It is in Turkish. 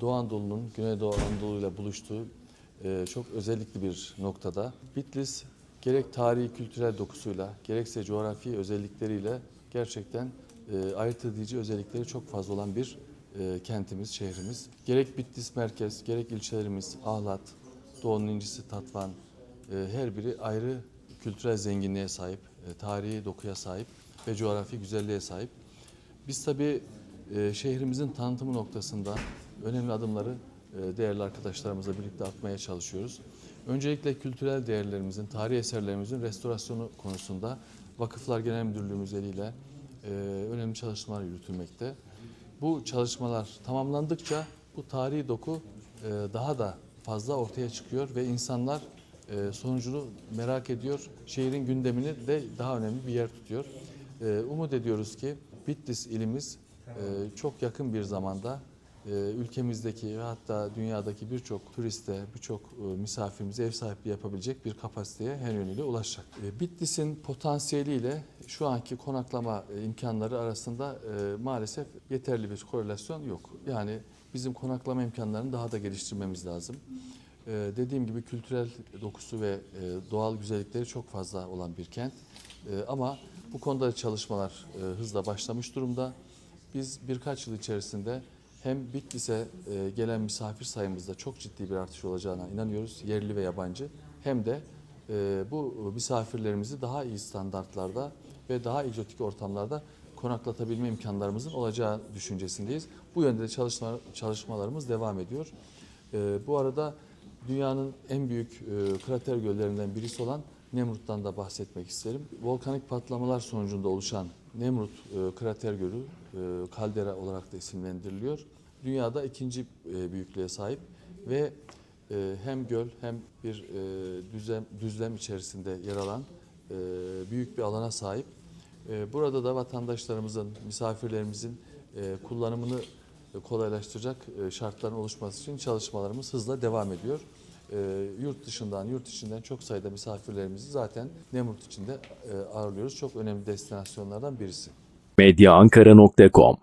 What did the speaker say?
Doğu Anadolu'nun Güneydoğu Anadolu ile buluştuğu e, çok özellikli bir noktada. Bitlis gerek tarihi kültürel dokusuyla gerekse coğrafi özellikleriyle gerçekten e, ayırt edici özellikleri çok fazla olan bir e, kentimiz, şehrimiz. Gerek Bitlis merkez, gerek ilçelerimiz Ahlat, Doğu'nun incisi Tatvan, her biri ayrı kültürel zenginliğe sahip, tarihi dokuya sahip ve coğrafi güzelliğe sahip. Biz tabii şehrimizin tanıtımı noktasında önemli adımları e, değerli arkadaşlarımızla birlikte atmaya çalışıyoruz. Öncelikle kültürel değerlerimizin, tarihi eserlerimizin restorasyonu konusunda Vakıflar Genel Müdürlüğümüz eliyle e, önemli çalışmalar yürütülmekte. Bu çalışmalar tamamlandıkça bu tarihi doku e, daha da fazla ortaya çıkıyor ve insanlar sonucunu merak ediyor. Şehrin gündemini de daha önemli bir yer tutuyor. Umut ediyoruz ki Bitlis ilimiz çok yakın bir zamanda ülkemizdeki ve hatta dünyadaki birçok turiste, birçok e, misafirimize ev sahipliği yapabilecek bir kapasiteye her yönüyle ulaşacak. E, Bitlis'in potansiyeliyle şu anki konaklama e, imkanları arasında e, maalesef yeterli bir korelasyon yok. Yani bizim konaklama imkanlarını daha da geliştirmemiz lazım. Ee, dediğim gibi kültürel dokusu ve doğal güzellikleri çok fazla olan bir kent. Ee, ama bu konuda da çalışmalar hızla başlamış durumda. Biz birkaç yıl içerisinde hem Bitlis'e e, gelen misafir sayımızda çok ciddi bir artış olacağına inanıyoruz, yerli ve yabancı. Hem de e, bu misafirlerimizi daha iyi standartlarda ve daha egzotik ortamlarda konaklatabilme imkanlarımızın olacağı düşüncesindeyiz. Bu yönde de çalışma, çalışmalarımız devam ediyor. Ee, bu arada dünyanın en büyük e, krater göllerinden birisi olan Nemrut'tan da bahsetmek isterim. Volkanik patlamalar sonucunda oluşan Nemrut e, krater gölü e, kaldera olarak da isimlendiriliyor. Dünyada ikinci e, büyüklüğe sahip ve e, hem göl hem bir e, düzlem, düzlem içerisinde yer alan e, büyük bir alana sahip. E, burada da vatandaşlarımızın, misafirlerimizin e, kullanımını kolaylaştıracak e, şartların oluşması için çalışmalarımız hızla devam ediyor. E, Yurt dışından, yurt içinden çok sayıda misafirlerimizi zaten Nemrut içinde e, ağırlıyoruz. Çok önemli destinasyonlardan birisi. medyaankara.com